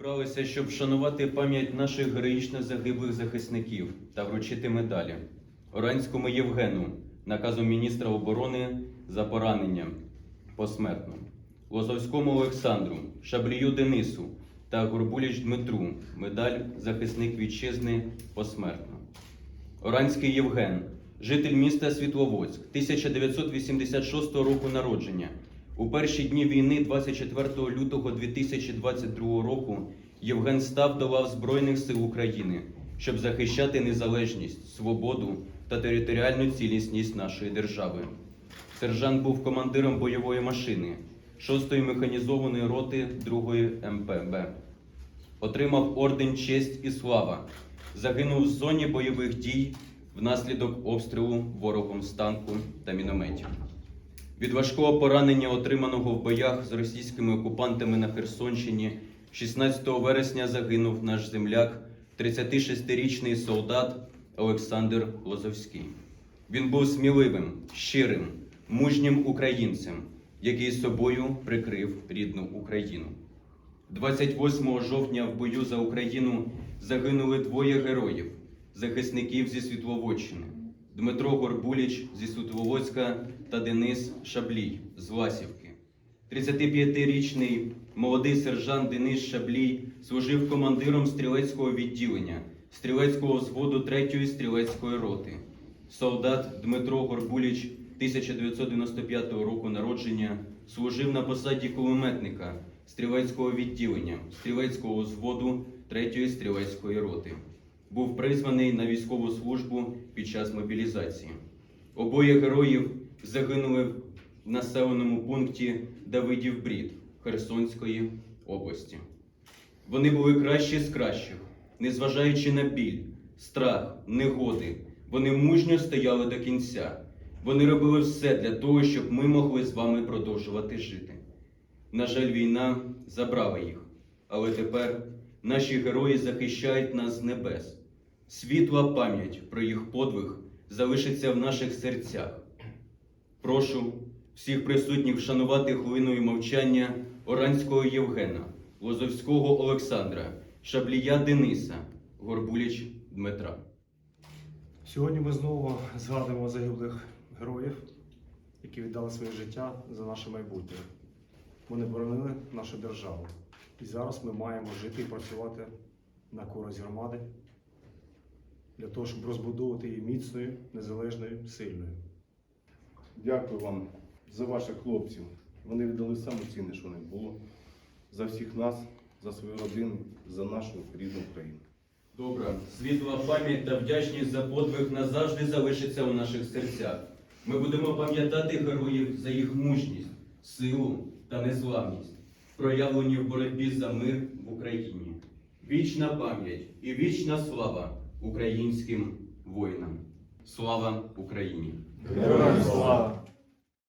зібралися, щоб вшанувати пам'ять наших героїчно загиблих захисників та вручити медалі Оранському Євгену, наказом міністра оборони за поранення посмертно, Лозовському Олександру, Шаблію Денису та Горбуліч Дмитру, медаль захисник вітчизни посмертно. Оранський Євген, житель міста Світловодськ, 1986 року народження. У перші дні війни, 24 лютого 2022 року, Євген став до лав Збройних сил України, щоб захищати незалежність, свободу та територіальну цілісність нашої держави. Сержант був командиром бойової машини 6-ї механізованої роти 2-ї МПБ. Отримав орден Честь і слава. Загинув в зоні бойових дій внаслідок обстрілу ворогом з танку та мінометів. Від важкого поранення, отриманого в боях з російськими окупантами на Херсонщині, 16 вересня загинув наш земляк, 36-річний солдат Олександр Лозовський. Він був сміливим, щирим, мужнім українцем, який собою прикрив рідну Україну. 28 жовтня в бою за Україну загинули двоє героїв, захисників зі Світловодщини Дмитро Горбуліч зі Світловодська та Денис Шаблій з Власівки. 35-річний молодий сержант Денис Шаблій служив командиром стрілецького відділення стрілецького взводу 3-ї стрілецької роти. Солдат Дмитро Горбуліч 1995 року народження служив на посаді кулеметника стрілецького відділення стрілецького взводу 3-ї стрілецької роти. Був призваний на військову службу під час мобілізації. Обоє героїв загинули в населеному пункті Давидів Брід Херсонської області. Вони були кращі з кращих, незважаючи на біль, страх, негоди. Вони мужньо стояли до кінця. Вони робили все для того, щоб ми могли з вами продовжувати жити. На жаль, війна забрала їх, але тепер наші герої захищають нас з небес. Світла пам'ять про їх подвиг залишиться в наших серцях. Прошу всіх присутніх вшанувати хвилиною мовчання Оранського Євгена, Лозовського Олександра, Шаблія Дениса, Горбуліч Дмитра. Сьогодні ми знову згадуємо загиблих героїв, які віддали своє життя за наше майбутнє. Вони боронили нашу державу. І зараз ми маємо жити і працювати на користь громади для того, щоб розбудовувати її міцною, незалежною, сильною. Дякую вам за ваших хлопців. Вони віддали саме цінне, що в них було. За всіх нас, за свою родину, за нашу рідну Україну. Добра, світла пам'ять та вдячність за подвиг назавжди залишиться у наших серцях. Ми будемо пам'ятати героїв за їх мужність, силу та незламність, проявлені в боротьбі за мир в Україні. Вічна пам'ять і вічна слава українським воїнам. Слава Україні! Героям слава!